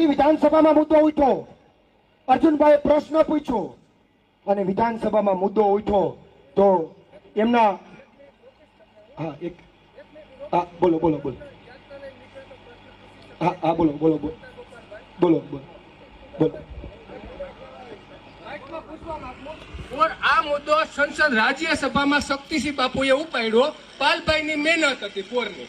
ત્યારથી વિધાનસભામાં મુદ્દો ઉઠ્યો. અર્જુનભાઈએ પ્રશ્ન પૂછ્યો અને વિધાનસભામાં મુદ્દો ઉઠ્યો. તો એમના હા, એક હા, બોલો બોલો બોલો. હા હા, બોલો બોલો બોલો. બોલો બોલો આ મુદ્દો સંસદ રાજ્યસભામાં શક્તિસિંહ બાપુએ ઉપાડ્યો. પાલભાઈની મહેનત હતી પોરની.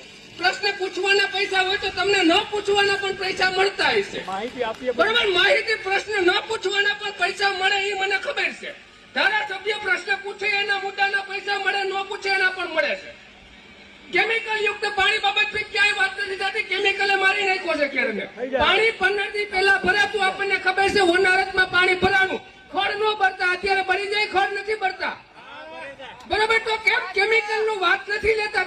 પ્રશ્ન પૂછવાના પૈસા હોય તો તમને ન પૂછવાના પણ પૈસા મળતા હશે. બરાબર? માહિતી પ્રશ્ન ન પૂછવાના પણ પૈસા મળે એ મને ખબર છે. ધારાસભ્ય પ્રશ્ન પૂછે એના મુદ્દાના પૈસા મળે ન પૂછે એના પણ મળે છે. કેમિકલ યુક્ત પાણી બાબત ક્યાંય વાત નથી થતી. કેમિકલે મારી નાખ્યો છે કેરને પાણી પંદરથી પહેલા ભરાતું આપણને ખબર છે હોનારતમાં પાણી ભરાનું ખડ ન ભરતા અત્યારે ભરી જાય ખડ નથી ભરતા બરાબર તો કેમ કેમિકલનું વાત નથી લેતા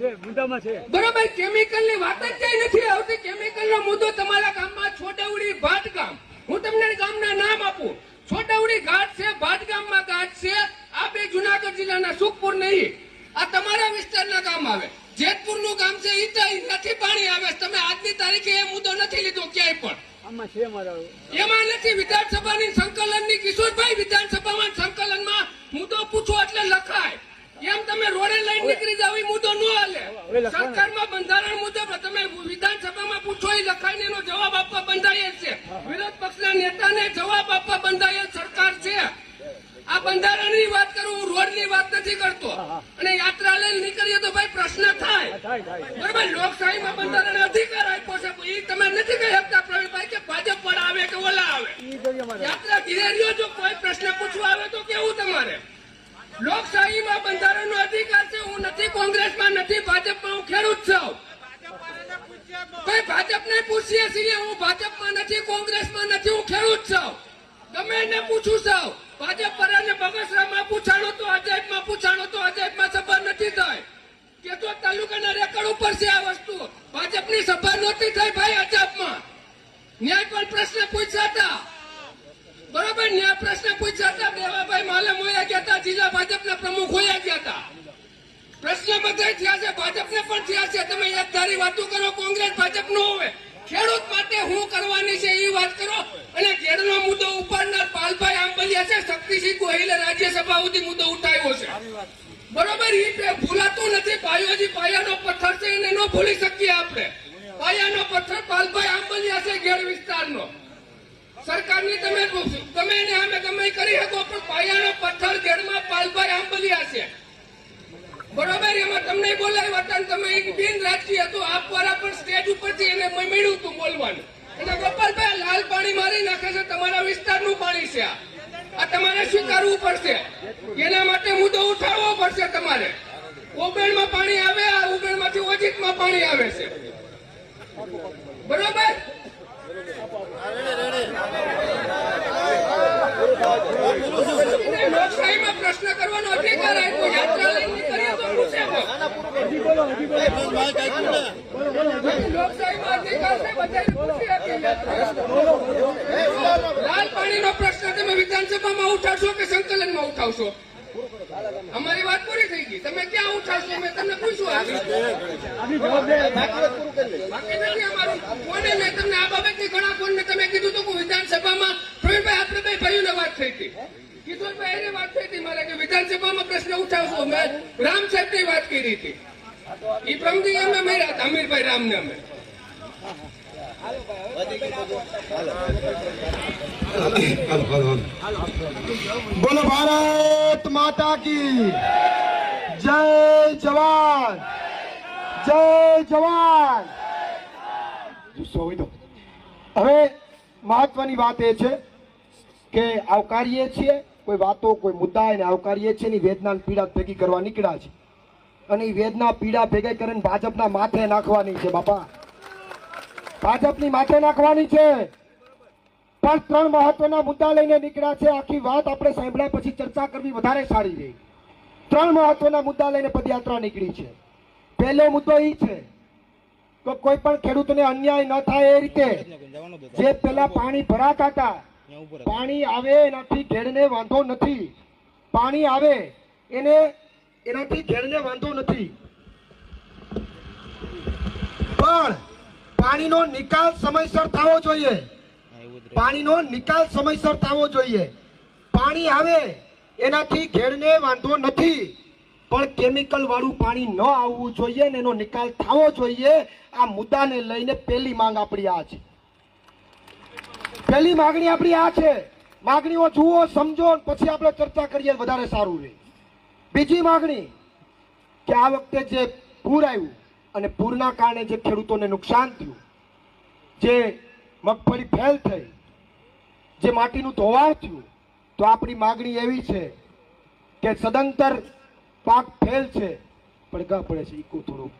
બરાબર કેમિકલની વાત જ કઈ નથી આવતી. કેમિકલ નો મુદ્દો તમારા ગામમાં છોટાઉડી ભાટ ગામ હું તમને ગામના નામ આપું. છોટાઉડી ઘાટ છે ભાટ ગામમાં ઘાટ છે. આ બે જુનાગઢ જિલ્લાના સુખપુર નહીં. આ તમારા વિસ્તારના ગામ આવે. જેતપુરનું ગામ છે ઈ તો નથી પાણી આવે. તમે આજની તારીખે એ મુદ્દો નથી લીધો ક્યાંય પણ. એમાં નથી. વિધાનસભાની સંકલનની કિશોરભાઈ વિધાનસભામાં સંકલનમાં મુદ્દો પૂછો એટલે લખાય. એમ તમે રોડે લઈને નીકળી જાવ એ મુદ્દો ન હાલે. સરકારમાં બંધારણ મુજબ તમે વિધાનસભામાં પૂછો એ લખાઈને એનો જવાબ આપવા બંધાયેલ છે. વિરોધ પક્ષના નેતાને જવાબ આપવા બંધાયેલ સરકાર છે. આ બંધારણની વાત કરું હું રોડની વાત નથી કરતો. અને યાત્રા લઈને નીકળીએ તો ભાઈ પ્રશ્ન થાય. બરાબર લોકશાહીમાં બંધારણ અધિકાર આપ્યો છે એ તમે નથી કહી શકતા પ્રવીણભાઈ કે ભાજપ પણ આવે કે ઓલા આવે. યાત્રા ઘીરે રહ્યો જો કોઈ પ્રશ્ન પૂછવા આવે તો કેવું તમારે? લોકશાહીમાં બંધારણનો અધિકાર છે, હું નથી કોંગ્રેસમાં, નથી ભાજપમાં, હું ખેડૂત છું. ભાઈ ભાજપને પૂછીએ છીએ, હું ભાજપમાં નથી, કોંગ્રેસમાં નથી, હું ખેડૂત છું. ગમે એને પૂછું છું ભાજપ પર અને બગસરામાં પૂછાણો તો અજાયબમાં પૂછાણો તો અજાયબમાં સભા નથી થઈ કે તો તાલુકાના રેકર્ડ ઉપર છે આ વસ્તુ ભાજપની સભા નહોતી થઈ, ભાઈ અજાબમાં ન્યાય પણ પ્રશ્ન પૂછ્યા હતા બરોબર ન્યાય પ્રશ્ન પૂછ્યા હતા દેવાભાઈ માલમ હોયા ગયા હતા જિલ્લા ભાજપના પ્રમુખ હોયા ગયા હતા પ્રશ્ન બધા થયા છે ભાજપને પણ થયા છે. તમે એક ધારી વાતો કરો કોંગ્રેસ ભાજપ નો હોય ખેડૂત માટે હું કરવાની છે એ વાત કરો. અને ઘેરનો મુદ્દો ઉપાડનાર પાલભાઈ આંબલિયા છે શક્તિસિંહ ગોહિલે રાજ્યસભા સુધી મુદ્દો ઉઠાવ્યો છે. બરોબર એ ભૂલાતું નથી. પાયોજી પાયાનો પથ્થર છે એને ન ભૂલી શકીએ આપણે. પાયાનો પથ્થર પાલભાઈ આંબલિયા છે ઘેડ વિસ્તારનો. સરકારની તમે તમે એને અમે ગમે ઈ કરી શકો પણ પાયાનો પથ્થર ઘેરમાં પાલભાઈ આંબલિયા છે બરોબર એમાં તમને બોલાવ્યા હતા ને તમે એક બિન રાજકીય હતું આપ વાળા પણ સ્ટેજ ઉપરથી એને મળ્યું હતું બોલવાનું અને ગોપાલભાઈ લાલ પાણી મારી નાખે છે તમારા વિસ્તારનું પાણી છે આ. આ તમારે સ્વીકારવું પડશે. એના માટે મુદ્દો ઉઠાવવો પડશે તમારે. ઓગણમાં પાણી આવે આ ઉબેણમાંથી ઓજીતમાં પાણી આવે છે. બરોબર? લોકશાહીમાં પ્રશ્ન કરવાનો અધિકાર આપ્યો યાત્રા લઈને નીકળીએ તો પૂછે પણ. લોકશાહીમાં અધિકાર છે બધાને પૂછી શકીએ. લાલ પાણીનો પ્રશ્ન તમે વિધાનસભામાં ઉઠાવશો કે સંકલનમાં ઉઠાવશો? અમારી વાત પૂરી થઈ ગઈ. તમે ક્યાં ઉઠાવશો? મેં તમને પૂછ્યું કોને મેં તમને આ બાબતની ઘણા ફોન તમે કીધું હતું કે વિધાનસભામાં પ્રવીણભાઈ આપણે બે ભાઈઓને વાત થઈ હતી. ભાઈ એને વાત થઈ હતી મારે કે વિધાનસભામાં પ્રશ્ન ઉઠાવશો. મેં રામ સાહેબની વાત કરી હતી. એ પ્રમદી અમે મળ્યા હતા, અમીરભાઈ રામને અમે. બોલો ભારત માતા કી જય જવાન જય જવાન. હવે મહત્વની વાત એ છે કે આવકારીએ છીએ, કોઈ વાતો, કોઈ મુદ્દા એને આવકારીએ છીએ એની વેદના પીડા ભેગી કરવા નીકળ્યા છે. અને વેદના પીડા ભેગી કરીને ભાજપના માથે નાખવાની છે, બાપા. ભાજપની માથે નાખવાની છે. પણ ત્રણ મહત્વના મુદ્દા લઈને નીકળ્યા છે. આખી વાત આપણે સાંભળ્યા પછી ચર્ચા કરવી વધારે સારી રહી. ત્રણ મહત્વના મુદ્દા લઈને પદયાત્રા નીકળી છે. પહેલો મુદ્દો એ છે કે કોઈ પણ ખેડૂતને અન્યાય ન થાય એ રીતે જે પેલા પાણી ભરાતા હતા, પાણી આવે એનાથી ઘેડને વાંધો નથી. પાણી આવે, એને એનાથી ઘેડને વાંધો નથી. પણ પાણીનો નિકાલ સમયસર થવો જોઈએ. પાણીનો નિકાલ સમયસર થવો જોઈએ. પાણી આવે એનાથી ઘેડને વાંધો નથી. પણ કેમિકલ વાળું પાણી ન આવવું જોઈએ ને એનો નિકાલ થવો જોઈએ. આ મુદ્દાને લઈને પહેલી માંગ આપણી આ છે. પહેલી માગણી આપણી આ છે. માગણીઓ જુઓ, સમજો પછી આપણે ચર્ચા કરીએ, વધારે સારું રહે. બીજી માગણી કે આ વખતે જે પૂર આવ્યું અને પૂરના કારણે જે ખેડૂતોને નુકસાન થયું, જે મગફળી ફેલ થઈ, જે માટીનું ધોવાણ થયું, તો આપણી માગણી એવી છે કે સદંતર પાક ફેલ છે, પડઘા પડે છે, ઈકો થોડો